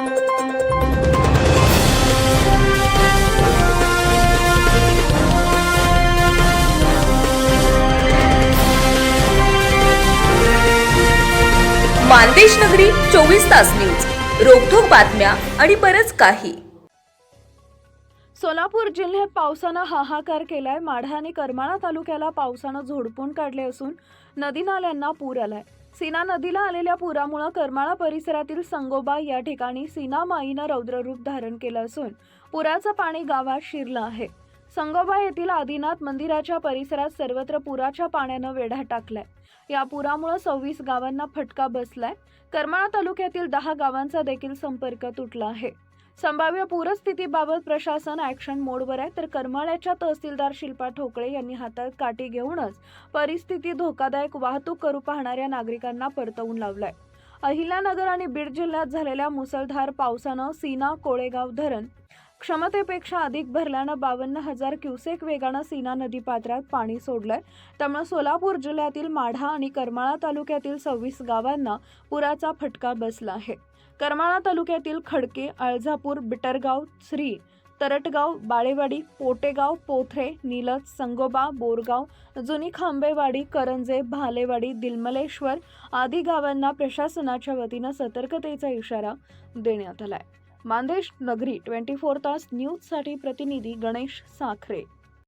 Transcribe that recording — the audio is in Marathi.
मानदेश नगरी चोवीस तास न्यूज. रोखोक बातम्या आणि बरच काही. सोलापूर जिल्ह्यात पावसानं हाहाकार केलाय. माढा आणि करमाळा तालुक्याला पावसानं झोडपून काढले असून नदी नाल्यांना पूर आलाय. सीना नदीला आलेल्या पुरामुळे करमाळा परिसरातील संगोबा या ठिकाणी सीना माईनं रौद्ररूप धारण केलं असून पुराचं पाणी गावात शिरलं आहे. संगोबा येथील आदिनाथ मंदिराच्या परिसरात सर्वत्र पुराच्या पाण्यानं वेढा टाकलाय. या पुरामुळे सव्वीस गावांना फटका बसलाय. करमाळा तालुक्यातील दहा गावांचा देखील संपर्क तुटला आहे. संभाव्य पूरस्थितीबाबत प्रशासन ॲक्शन मोडवर आहे. तर करमाळ्याच्या तहसीलदार शिल्पा ठोकळे यांनी हातात काठी घेऊनच परिस्थिती धोकादायक वाहतूक करू पाहणाऱ्या नागरिकांना परतवून लावलाय. अहिल्यानगर आणि बीड जिल्ह्यात झालेल्या मुसळधार पावसानं सीना कोळेगाव धरण क्षमतेपेक्षा अधिक भरल्यानं बावन्न हजार क्युसेक वेगानं सीना नदी पात्रात पाणी सोडलंय. त्यामुळे सोलापूर जिल्ह्यातील माढा आणि करमाळा तालुक्यातील सव्वीस गावांना पुराचा फटका बसला आहे. करमाळा तालुक्यातील खडके आळझापूर बिटरगाव श्री तरटगाव बाळेवाडी पोटेगाव पोथरे नीलज संगोबा बोरगाव जुनी खांबेवाडी करंजे भालेवाडी दिलमलेश्वर आदी गावांना प्रशासनाच्या वतीनं सतर्कतेचा इशारा देण्यात आला आहे मानदेश नगरी ट्वेंटी फोर तास न्यूजसाठी प्रतिनिधी गणेश साखरे.